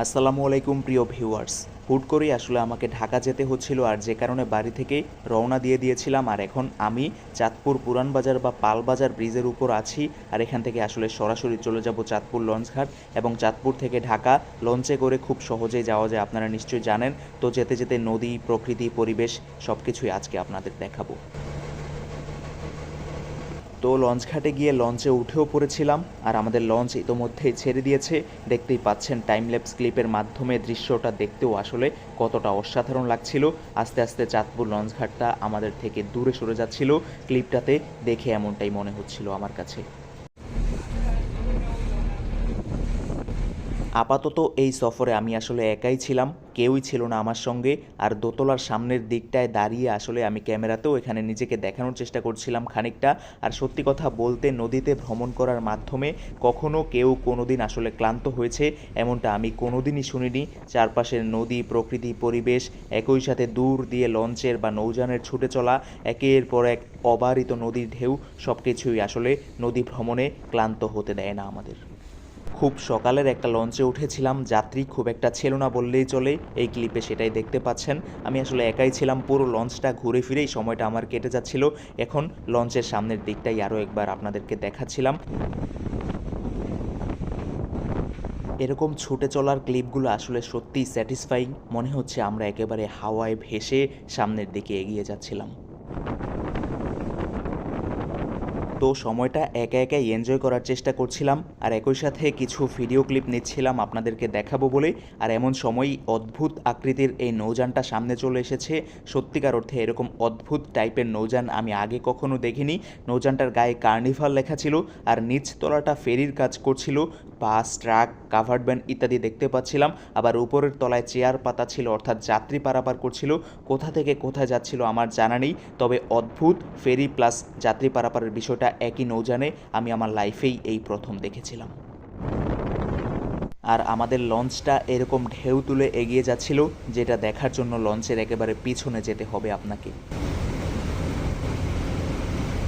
আসসালামু আলাইকুম প্রিয় ভিউয়ার্স। হুট করেই আসলে আমাকে ঢাকা যেতে হচ্ছিল আর যে কারণে বাড়ি থেকে রওনা দিয়ে দিয়েছিলাম আর এখন আমি চাঁদপুর পুরান বাজার বা পালবাজার ব্রিজের উপর আছি আর এখান থেকে আসলে সরাসরি চলে যাব চাঁদপুর লঞ্চঘাট এবং চাঁদপুর থেকে ঢাকা লঞ্চে করে খুব সহজেই যাওয়া যায়, আপনারা নিশ্চয়ই জানেন। তো যেতে যেতে নদী, প্রকৃতি, পরিবেশ সব কিছুই আজকে আপনাদের দেখাবো। তো লঞ্চ ঘাটে গিয়ে লঞ্চে উঠেও পড়েছিলাম আর আমাদের লঞ্চ ইতোমধ্যেই ছেড়ে দিয়েছে। দেখতেই পাচ্ছেন টাইম ল্যাপস ক্লিপের মাধ্যমে দৃশ্যটা দেখতেও আসলে কতটা অসাধারণ লাগছিল। আস্তে আস্তে চাঁদপুর লঞ্চ ঘাটটা আমাদের থেকে দূরে সরে যাচ্ছিল। ক্লিপটাতে দেখে এমনটাই মনে হচ্ছিল আমার কাছে। আপাতত এই সফরে আমি আসলে একাই ছিলাম, কেউই ছিল না আমার সঙ্গে, আর দোতলার সামনের দিকটায় দাঁড়িয়ে আসলে আমি ক্যামেরাতেও এখানে নিজেকে দেখানোর চেষ্টা করছিলাম খানিকটা। আর সত্যি কথা বলতে নদীতে ভ্রমণ করার মাধ্যমে কখনো কেউ কোনোদিন আসলে ক্লান্ত হয়েছে, এমনটা আমি কোনোদিনই শুনিনি। চারপাশের নদী, প্রকৃতি, পরিবেশ, একই সাথে দূর দিয়ে লঞ্চের বা নৌযানের ছুটে চলা, একের পর এক অবারিত নদীর ঢেউ সব কিছুই আসলে নদী ভ্রমণে ক্লান্ত হতে দেয় না আমাদের। খুব সকালের একটা লঞ্চে উঠেছিলাম। যাত্রী খুব একটা ছিল না বললেই চলে। এই ক্লিপে সেটাই দেখতে পাচ্ছেন। আমি আসলে একাই ছিলাম পুরো লঞ্চটা ঘুরে ফিরেই সময়টা আমার কেটে যাচ্ছিল। এখন লঞ্চের সামনের দিকটাই আরও একবার আপনাদেরকে দেখাচ্ছিলাম। এরকম ছুটে চলার ক্লিপগুলো আসলে সত্যিই স্যাটিসফাইং। মনে হচ্ছে আমরা একেবারে হাওয়ায় ভেসে সামনের দিকে এগিয়ে যাচ্ছিলাম। তো সময়টা একা একাই এনজয় করার চেষ্টা করছিলাম আর একই সাথে কিছু ভিডিও ক্লিপ নিচ্ছিলাম আপনাদেরকে দেখাবো বলে। আর এমন সময়ই অদ্ভুত আকৃতির এই নৌযানটা সামনে চলে এসেছে। সত্যিকার অর্থে এরকম অদ্ভুত টাইপের নৌযান আমি আগে কখনো দেখিনি। নৌযানটার গায়ে কার্নিভাল লেখা ছিল আর নিচ তলাটা ফেরির কাজ করছিল। বাস, ট্রাক কাভার্ড ভ্যান ইত্যাদি দেখতে পাচ্ছিলাম। আবার উপরের তলায় চেয়ার পাতা ছিল অর্থাৎ যাত্রী পারাপার করছিল। কোথা থেকে কোথায় যাচ্ছিল আমার জানা নেই। তবে অদ্ভুত ফেরি প্লাস যাত্রী পারাপারের বিষয়টা একই নৌযানে আমি আমার লাইফেই এই প্রথম দেখেছিলাম। আর আমাদের লঞ্চটা এরকম ঢেউ তুলে এগিয়ে যাচ্ছিল, যেটা দেখার জন্য লঞ্চের একেবারে পিছনে যেতে হবে আপনাকে।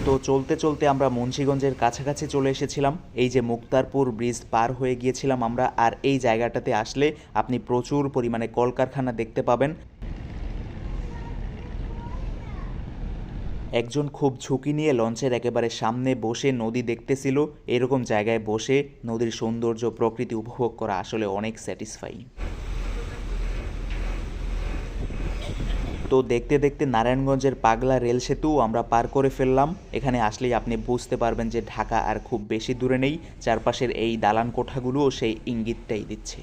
তো চলতে চলতে আমরা মুন্সীগঞ্জের কাছাকাছি চলে এসেছিলাম। এই যে মুক্তারপুর ব্রিজ পার হয়ে গিয়েছিলাম আমরা, আর এই জায়গাটাতে আসলে আপনি প্রচুর পরিমাণে কলকারখানা দেখতে পাবেন। একজন খুব ঝুঁকি নিয়ে লঞ্চের একেবারে সামনে বসে নদী দেখতেছিল। এরকম জায়গায় বসে নদীর সৌন্দর্য, প্রকৃতি উপভোগ করা আসলে অনেক স্যাটিসফাই। তো দেখতে দেখতে নারায়ণগঞ্জের পাগলা রেল সেতু আমরা পার করে ফেললাম। এখানে আসলেই আপনি বুঝতে পারবেন যে ঢাকা আর খুব বেশি দূরে নেই। চারপাশের এই দালান কোঠাগুলোও সেই ইঙ্গিতটাই দিচ্ছে।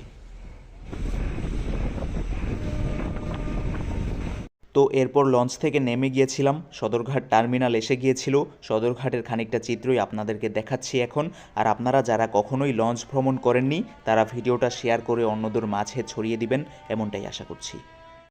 তো এরপর লঞ্চ থেকে নেমে গিয়েছিলাম। সদরঘাট টার্মিনাল এসে গিয়েছিল। সদরঘাটের খানিকটা চিত্রই আপনাদেরকে দেখাচ্ছি এখন। আর আপনারা যারা কখনোই লঞ্চ ভ্রমণ করেননি, তারা ভিডিওটা শেয়ার করে অন্যদের মাঝে ছড়িয়ে দিবেন, এমনটাই আশা করছি।